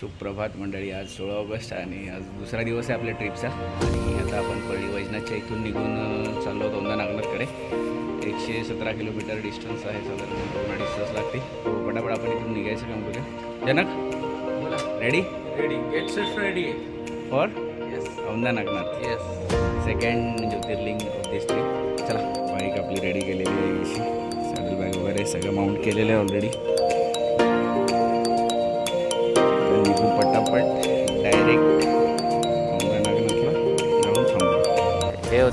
सुप्रभात मंडळी आज सोळा ऑगस्ट आणि आज दुसरा दिवस आहे आपल्या ट्रिपचा. आणि आता आपण परळी वैजनाथच्या इथून निघून चाललो आहोत औंधा नागनाथकडे एकशे सतरा किलोमीटर डिस्टन्स आहे साधारण अडीच तास लागते. तो पटापट आपण इथून निघायचं काम करूया. जनक? बोला. Ready ready get set ready for yes Aundha Nagnath. Yes second jyotirlinga of this trip चला बाईक आपली रेडी केलेली आहे. सॅडल बॅग वगैरे सगळं माउंट केलेलं आहे ऑलरेडी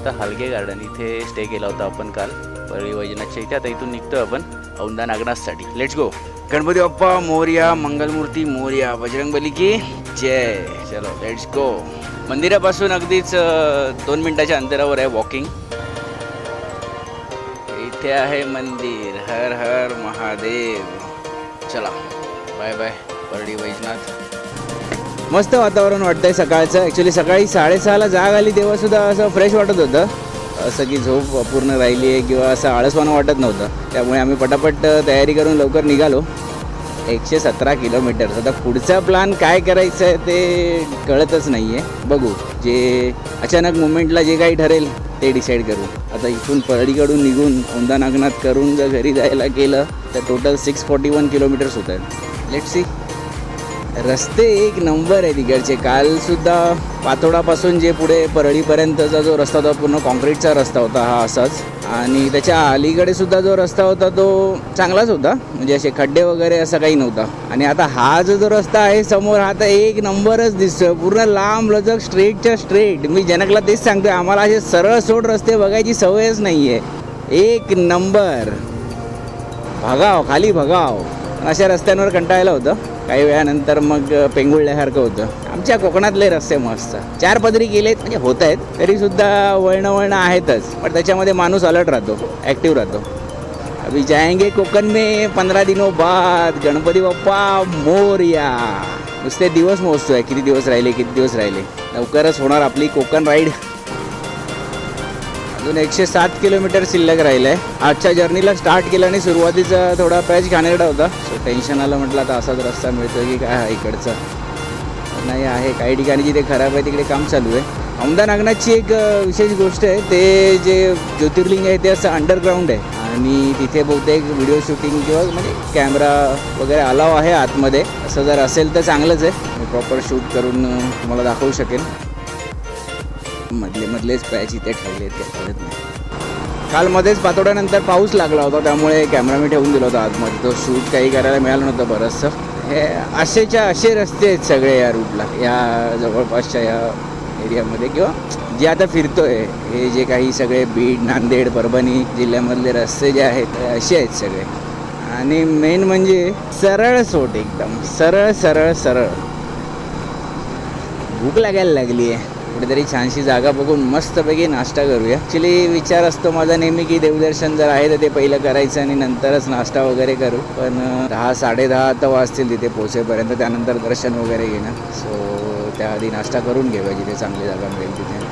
होतं हलगे गार्डन. इथे स्टे केला होता आपण काल. परळी वैजनाथच्या इथे. आता इथून निघतो आपण Aundha नागनाथसाठी. Let's go Ganpati Bappa Morya Mangalmurti Morya. Bajrangbali की जय. चलो. लेट्स गो मंदिरापासून अगदीच दोन मिनिटाच्या अंतरावर आहे वॉकिंग इथे आहे मंदिर. हर हर महादेव. चला. Bye bye Parli Vaijnath. मस्त वातावरण वाटतंय सकाळचं. ॲक्च्युली सकाळी साडेसहाला जाग आली तेव्हासुद्धा असं फ्रेश वाटत होतं. असं की झोप पूर्ण राहिली आहे किंवा असं आळसवानं वाटत नव्हतं. त्यामुळे आम्ही पटापट तयारी करून लवकर निघालो. एकशे सतरा किलोमीटर. आता पुढचा प्लान काय करायचं आहे ते कळतच नाही आहे बघू. जे अचानक मुवमेंटला जे काही ठरेल ते डिसाईड करू. आता इथून परळीकडून निघून औंदा नागनाथ करून जर घरी जायला गेलं तर total six forty one kilometres होत आहेत लेट सी रस्ते एक नंबर आहे तिकडचे कालसुद्धा पातोडापासून जे पुढे परळीपर्यंतचा जो रस्ता होता पूर्ण कॉन्क्रीटचा रस्ता होता हा असाच. आणि त्याच्या अलीकडे सुद्धा जो रस्ता होता तो चांगलाच होता. म्हणजे असे खड्डे वगैरे असं काही नव्हता. आणि आता हा जो जो रस्ता आहे समोर हा तर एक नंबरच दिसतोय. पूर्ण लांब लचक स्ट्रेटच्या स्ट्रेट. मी जनकला तेच सांगतोय आम्हाला असे सरळ सोड रस्ते बघायची सवयच नाही आहे एक नंबर. भगाव खाली भगाव. अशा रस्त्यांवर कंटाळलं होतं. काही वेळानंतर मग पेंगुळल्यासारखं होतं. आमच्या कोकणातले रस्ते मस्त. चार पदरी गेलेत म्हणजे होत आहेत. तरीसुद्धा वळणं वळणं आहेतच. पण त्याच्यामध्ये माणूस अलर्ट राहतो ॲक्टिव्ह राहतो. अभी जाएंगे कोकण में पंधरा दिनों बाद. गणपती बाप्पा मोरया. नुसते दिवस मोजतोय. किती दिवस राहिले किती दिवस राहिले. लवकरच होणार आपली कोकण राईड अजून एकशे सात किलोमीटर शिल्लक राहिलं आहे आजच्या जर्नीला स्टार्ट केलं आणि सुरुवातीचा थोडा पॅच घाणेरडा होता. सो टेन्शन आलं म्हटलं आता असाच रस्ता मिळतो की काय हा इकडचा? नाही आहे. काही ठिकाणी जिथे खराब आहे तिकडे काम चालू आहे. औंदा नागनाथची एक विशेष गोष्ट आहे ते जे ज्योतिर्लिंग आहे ते असं अंडरग्राऊंड आहे. आणि तिथे बहुतेक व्हिडिओ शूटिंग किंवा म्हणजे कॅमेरा वगैरे अलाव आहे आतमध्ये. असं जर असेल तर चांगलंच आहे. मी प्रॉपर शूट करून तुम्हाला दाखवू शकेन. मधले मधलेच पॅच इथे ठेवले आहेत कळत नाही. काल मध्येच पातोड्यानंतर पाऊस लागला होता त्यामुळे कॅमेरा मी ठेवून दिला होता आतमध्ये. तो शूट काही करायला मिळालं नव्हतं बरंचसं. हे असेच्या असे रस्ते आहेत सगळे या रूटला या जवळपासच्या या एरियामध्ये किंवा जे आता फिरतोय हे जे काही सगळे बीड नांदेड परभणी जिल्ह्यामधले रस्ते जे आहेत ते असे आहेत सगळे. आणि मेन म्हणजे सरळ सोट एकदम सरळ सरळ सरळ. भूक लागायला लागली आहे कुठेतरी छानशी जागा बघून मस्तपैकी नाश्ता करूया. ॲक्च्युली विचार असतो माझा नेहमी की देवदर्शन जर आहे तर ते पहिलं करायचं आणि नंतरच नाश्ता वगैरे करू. पण दहा साडेदहा तर वाजतील तिथे पोहोचेपर्यंत त्यानंतर दर्शन वगैरे घेणं. सो त्याआधी नाश्ता करून घेऊया जिथे चांगली जागा मिळेल तिथे.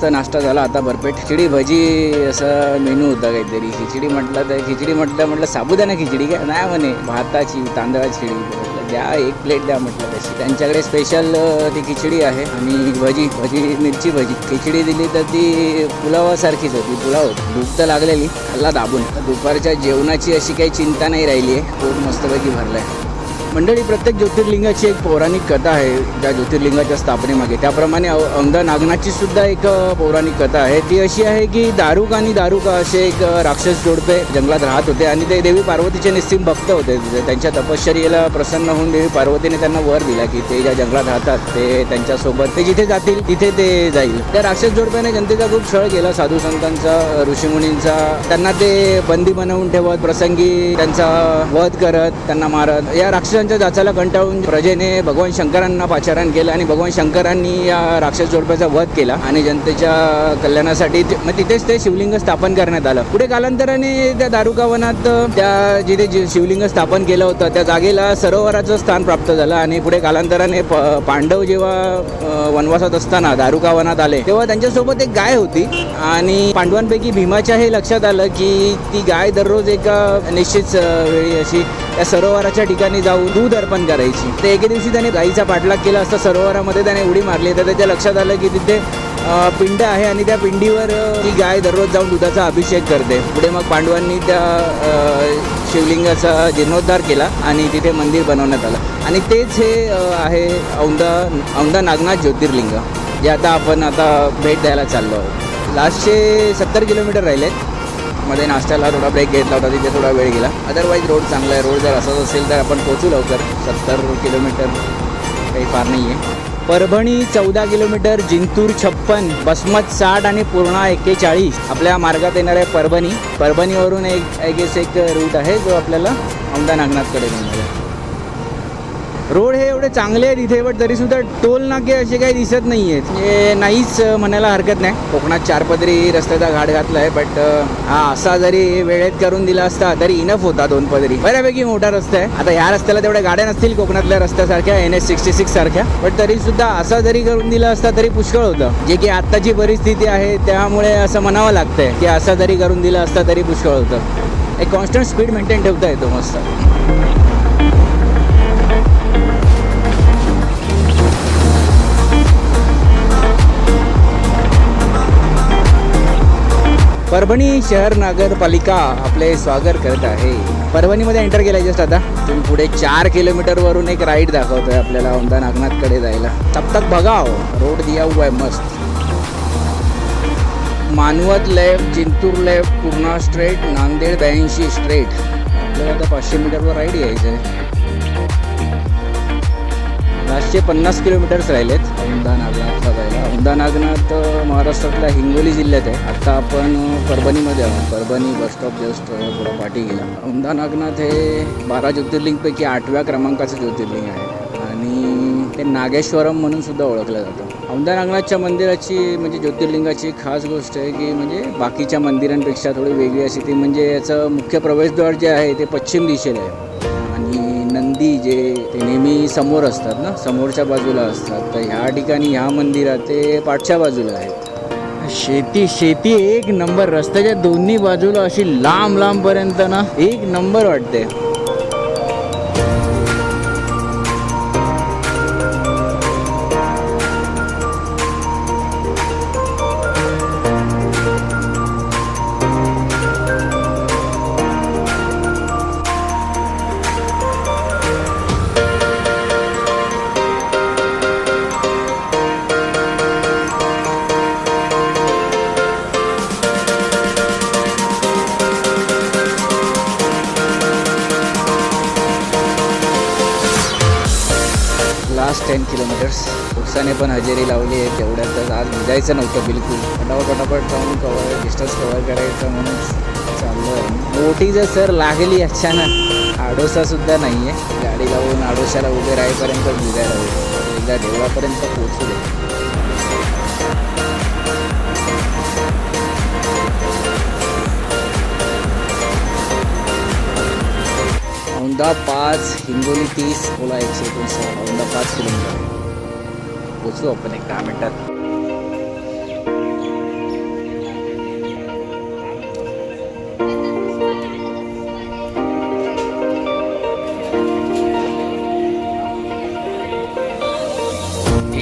मस्त नाश्ता झाला आता भरपेट. खिचडी भजी असं मेनू होता काहीतरी. खिचडी म्हटलं तर खिचडी म्हटलं म्हटलं साबुदाणा खिचडी काय नाही म्हणे भाताची तांदळाची खिचडी. द्या एक प्लेट द्या म्हटलं तशी. त्यांच्याकडे स्पेशल ती खिचडी आहे आणि भजी भजी मिरची भजी. खिचडी दिली तर ती पुलावासारखीच होती. पुलाव होती. भूक तर लागलेली. खाल्ला दाबून. दुपारच्या जेवणाची अशी काही चिंता नाही राहिली आहे पोट मस्तपैकी भरलं आहे मंडळी प्रत्येक ज्योतिर्लिंगाची एक पौराणिक कथा आहे त्या ज्योतिर्लिंगाच्या स्थापनेमागे. त्याप्रमाणे औ- औंधा नागनाथची सुद्धा एक पौराणिक कथा आहे. ती अशी आहे की दारुक आणि दारुका असे एक राक्षस जोडपे जंगलात राहत होते आणि ते देवी पार्वतीचे निस्सिम भक्त होते. त्यांच्या तपश्चर्येला प्रसन्न होऊन देवी पार्वतीने त्यांना वर दिला की ते ज्या जंगलात राहतात ते त्यांच्यासोबत ते जिथे जातील तिथे ते जाईल. त्या राक्षस जोडप्याने जनतेचा खूप छळ केला. साधू संतांचा ऋषीमुनींचा. त्यांना ते बंदी बनवून ठेवत प्रसंगी त्यांचा वध करत त्यांना मारत. या राक्षस राक्षसांच्या जाचाला कंटाळून प्रजेने भगवान शंकरांना पाचारण केलं आणि भगवान शंकरांनी या राक्षस जोडप्याचा वध केला आणि जनतेच्या कल्याणासाठी ते- मग तिथेच ते शिवलिंग स्थापन करण्यात आलं. पुढे कालांतराने त्या दारुकावनात त्या जिथे जे शिवलिंग स्थापन केलं होतं त्या जागेला सरोवराचं स्थान प्राप्त झालं आणि पुढे कालांतराने प- पांडव जेव्हा वनवासात असताना दारुकावनात आले तेव्हा त्यांच्यासोबत एक गाय होती आणि पांडवांपैकी भीमाच्या हे लक्षात आलं की ती गाय दररोज एका निश्चित वेळी अशी त्या सरोवराच्या ठिकाणी जाऊन दूध अर्पण करायची. तर एके दिवशी त्याने गाईचा पाठलाग केला असता सरोवरामध्ये त्याने उडी मारली. तर त्याच्या लक्षात आलं की तिथे पिंड आहे आणि त्या पिंडीवर ती गाय दररोज जाऊन दुधाचा अभिषेक करते. पुढे मग पांडवांनी त्या शिवलिंगाचा जीर्णोद्धार केला आणि तिथे मंदिर बनवण्यात आलं. आणि तेच हे आहे औंदा औंदा नागनाथ ज्योतिर्लिंग. जे आता आपण आता भेट द्यायला चाललो आहोत. लास्टचे सत्तर किलोमीटर राहिलेत. मध्ये नाश्त्याला थोडा ब्रेक घेतला होता तिथे थोडा वेळ गेला. अदरवाईज रोड चांगला आहे. रोड जर असाच असेल तर आपण पोचू लवकर. सत्तर किलोमीटर काही फार नाही आहे परभणी चौदा किलोमीटर जिंतूर छप्पन बसमत साठ आणि पूर्णा एक्केचाळीस आपल्या मार्गात येणार आहे परभणी. परभणीवरून एक आय गेस एक रूट आहे जो आपल्याला औंढा नागनाथकडे नेणार आहे. रोड हे एवढे चांगले आहेत इथे बट तरीसुद्धा टोल नाके असे काही दिसत नाही आहेत म्हणजे नाहीच म्हणायला हरकत नाही. कोकणात चारपदरी रस्त्याचा घाट घातला आहे बट हा असा जरी वेळेत करून दिला असता तरी इनफ होता दोन पदरी. बऱ्यापैकी मोठा रस्ता आहे. आता ह्या रस्त्याला तेवढ्या गाड्या नसतील कोकणातल्या रस्त्यासारख्या एन एस सिक्स्टी सिक्स सारख्या बट तरी सुद्धा असा जरी करून दिला असता तरी पुष्कळ होतं. जे की आत्ताची परिस्थिती आहे त्यामुळे असं म्हणावं लागतंय की असा जरी करून दिला असता तरी पुष्कळ होतं. एक कॉन्स्टंट स्पीड मेंटेन ठेवता येतो मस्त. परभणी शहर नगरपालिका आपले स्वागत करत आहे. परभणीमध्ये एंटर केलं जस्ट आता. तुम्ही पुढे चार किलोमीटरवरून एक राईड दाखवतोय आपल्याला औंदा नागनाथकडे जायला. तब तक बघाव. रोड दिया हुआ आहे मस्त. Manwat left Jintur left Purna straight Nanded ब्याऐंशी स्ट्रेट आपल्याला आता पाचशे मीटरवर राईड यायचं आहे पाचशे पन्नास किलोमीटर्स राहिलेत औंदा नागनाथ वर्धा नागनाथ महाराष्ट्रातल्या हिंगोली जिल्ह्यात आहे. आता आपण परभणीमध्ये आहोत. परभणी बस स्टॉप जस्ट थोडा पाठी गेला. औंधा नागनाथ हे बारा ज्योतिर्लिंगपैकी आठव्या क्रमांकाचं ज्योतिर्लिंग आहे. आणि ते नागेश्वरम म्हणून सुद्धा ओळखलं जातं. औंदा नागनाथच्या मंदिराची म्हणजे ज्योतिर्लिंगाची खास गोष्ट आहे की म्हणजे बाकीच्या मंदिरांपेक्षा थोडी वेगळी अशी ती म्हणजे याचं मुख्य प्रवेशद्वार जे आहे ते पश्चिम दिशेला आहे. नदी जे ते नेहमी समोर असतात ना समोरच्या बाजूला असतात. तर ह्या ठिकाणी ह्या मंदिरात ते पाठच्या बाजूला आहेत. शेती शेती एक नंबर. रस्त्याच्या दोन्ही बाजूला अशी लांब लांबपर्यंत ना एक नंबर वाटते. लास्ट टेन किलोमीटर्स उत्साने पण हजेरी लावली आहे तेवढ्यातच आज भिजायचं नव्हतं बिलकुल. पटापट पटापट जाऊन कवर डिस्टन्स कवर करायचं म्हणून चाललो आहे मोठी जर सर लागली अचानक आडोसासुद्धा नाही आहे गाडी लावून आडोशाला उभे राहीपर्यंत भिजायला होईल एकदा देवळापर्यंत पोचू दे. औंधा पाच हिंगोली तीस ओला एकशे एकोणसाठ पाच किलोमीटर. पोचलो आपण एक दहा मिनटात.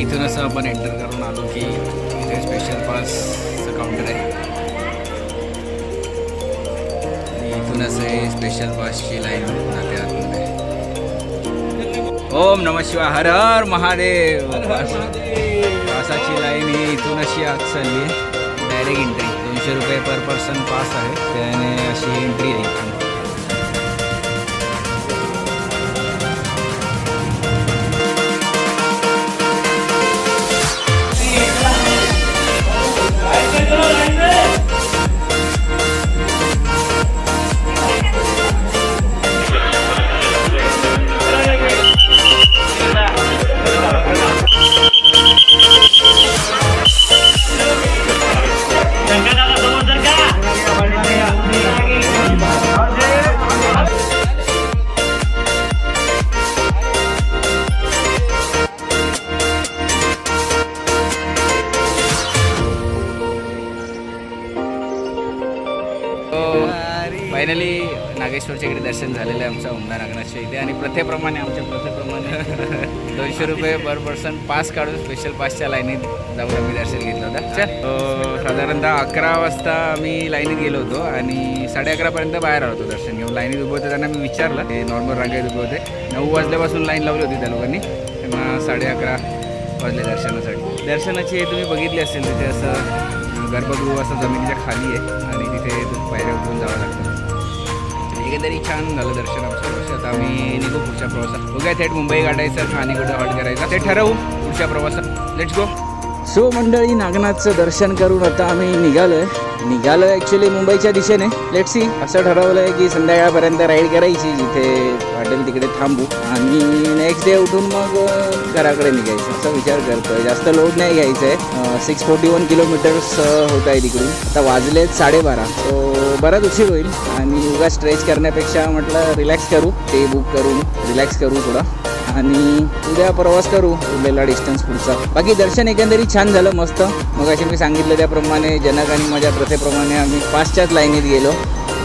इथून असं आपण एंटर करून आलो की इथे स्पेशल पासचं काउंटर आहे. आणि इथून असं स्पेशल पासची लाईन जाते ओम नम शिवाय हर हर महादेव. पासाची लाईन ही इथून अशी आत चालली आहे. डायरेक्ट एंट्री दोनशे रुपये पर पर्सन पास आहे. त्याने अशी एंट्री आहे फायनली नागेश्वरच्या इकडे दर्शन झालेलं आहे आमचं ओमला नागनाथच्या इथे आणि प्रथेप्रमाणे आमच्या प्रथेप्रमाणे. दोनशे रुपये पर पर्सन पास काढून स्पेशल पासच्या लाईनीत जाऊन आम्ही दर्शन घेतलं होतं. अं, साधारणतः अकरा वाजता आम्ही लाईनीत गेलो होतो आणि साडे अकरापर्यंत बाहेर आलो होतो दर्शन घेऊन. लाईनीत उभे होते त्यांना मी विचारलं ते नॉर्मल रांगेत उभे होते. नऊ वाजल्यापासून लाईन लावली होती त्या लोकांनी. त्यांना साडे अकरा वाजले दर्शनासाठी. दर्शनाची तुम्ही बघितली असेल तिथे असं गर्भगृह असं जमिनीच्या खाली आहे आणि तिथे पायऱ्या उतरून जावं लागतं. एकंदरीत छान झालं दर्शन आमचं. वर्षी आता आम्ही निघू पुढच्या प्रवासात. बघूया थेट मुंबई गाठायचं ठाणे कुठं हॉल्ट करायचं. ते ठरवू पुढच्या प्रवासात. लेट्स गो सो मंडळी नागनाथचं दर्शन करून आता आम्ही निघालोय. निघालो ॲक्च्युली मुंबईच्या दिशेने. लेट सी असं ठरवलं आहे की संध्याकाळपर्यंत राईड करायची जिथे वाटेल तिकडे थांबू. आणि नेक्स्ट डे उठून मग घराकडे निघायचं. असा विचार करतोय. जास्त लोड नाही घ्यायचं आहे सिक्स फोर्टी वन किलोमीटर्स होत आहे तिकडून. आता वाजलेत साडेबारा. सो बराच उशीर होईल. आणि उगा स्ट्रेच करण्यापेक्षा म्हटलं रिलॅक्स करू. ते बुक करून रिलॅक्स करू थोडा. आणि उद्या प्रवास करू उरलेला डिस्टन्स पुढचा. बाकी दर्शन एकंदरीत छान झालं मस्त. मग असे मी सांगितलं त्याप्रमाणे जनक आणि माझ्या प्रथेप्रमाणे आम्ही पाचच्याच लाईनीत गेलो.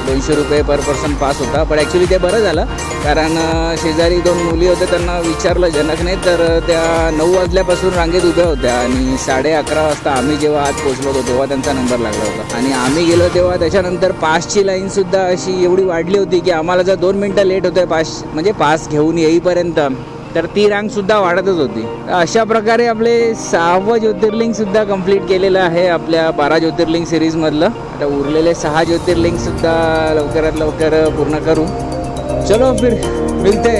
दोनशे रुपये पर पर्सन पास होता पण ॲक्च्युली ते बरं झालं. कारण शेजारी दोन मुली होत्या त्यांना विचारलं जनकने तर त्या नऊ वाजल्यापासून रांगेत उभ्या होत्या आणि साडे अकरा वाजता आम्ही जेव्हा आत पोहोचलो होतो तेव्हा त्यांचा नंबर लागला होता. आणि आम्ही गेलो तेव्हा त्याच्यानंतर पासची लाईनसुद्धा अशी एवढी वाढली होती की आम्हाला जर दोन मिनटं लेट होतं पास म्हणजे पास घेऊन येईपर्यंत तर ती रांग सुद्धा वाढतच होती. अशा प्रकारे आपले सहावं ज्योतिर्लिंग सुद्धा कंप्लीट केलेलं आहे आपल्या बारा ज्योतिर्लिंग सिरीजमधलं आता उरलेले सहा ज्योतिर्लिंग सुद्धा लवकरात लवकर पूर्ण करू. चलो फिर मिलते.